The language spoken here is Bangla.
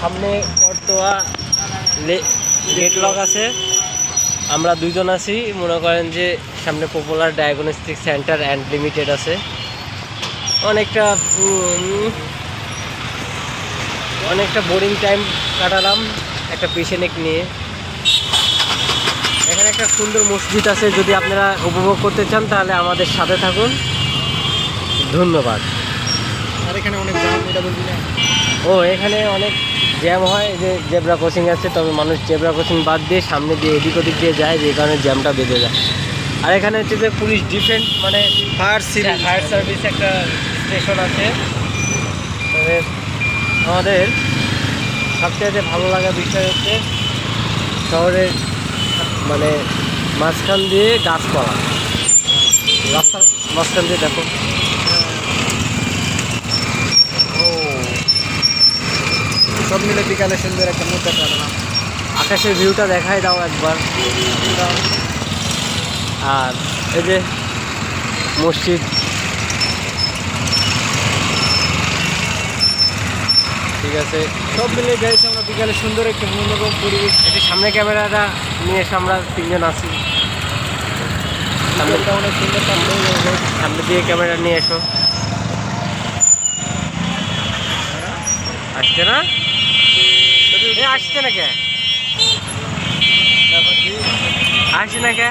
সামনে করতোয়া গেট লক আছে। আমরা দুইজন আছি। মনে করেন যে সামনে popular diagnostic centre and limited আছে। অনেকটা অনেকটা বোরিং টাইম কাটালাম একটা পেশেন্ট নিয়ে। এখানে একটা সুন্দর মসজিদ আছে। যদি আপনারা উপভোগ করতে চান তাহলে আমাদের সাথে থাকুন। ধন্যবাদ। আর এখানে অনেক জাম এটা বলবি না? ও এখানে অনেক জ্যাম হয় যে জেব্রা ক্রসিং আছে তবে মানুষ জেব্রা ক্রসিং বাদ দিয়ে সামনে দিয়ে এদিক ওদিক দিয়ে যায় যে কারণে জ্যামটা বেঁধে যায়। আর এখানে হচ্ছে যে পুলিশ ডিফেন্স মানে ফায়ার সিরিজ ফায়ার সার্ভিস একটা স্টেশন আছে। তবে আমাদের সবচেয়ে ভালো লাগা বিষয় হচ্ছে শহরের মানে মাঝখান দিয়ে গাছপালা। রাস্তার মাঝখান দিয়ে দেখো ও সব মিলে বিকালে সুন্দর একটা মুদ্রা কাটালাম। আকাশের ভিউটা দেখাই দাও একবার। আর এই যে মসজিদ। ঠিক আছে। সব মিলে গাইছে আমরা বিকালে সুন্দর একটা মনোরম পরিবেশ। একটু সামনে ক্যামেরাটা নিয়ে এসে আমরা তিনজন আছি। সামনে অনেক সুন্দর সামনে দিয়ে ক্যামেরা নিয়ে এসো। আসছে না? আসছে না কে আসছে না কে